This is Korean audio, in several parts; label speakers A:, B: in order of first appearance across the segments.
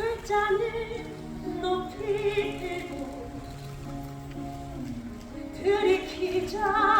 A: 술잔을 높이 들고 들이키자.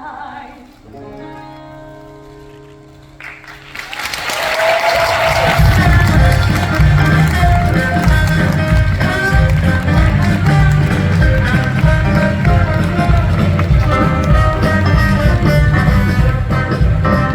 A: night.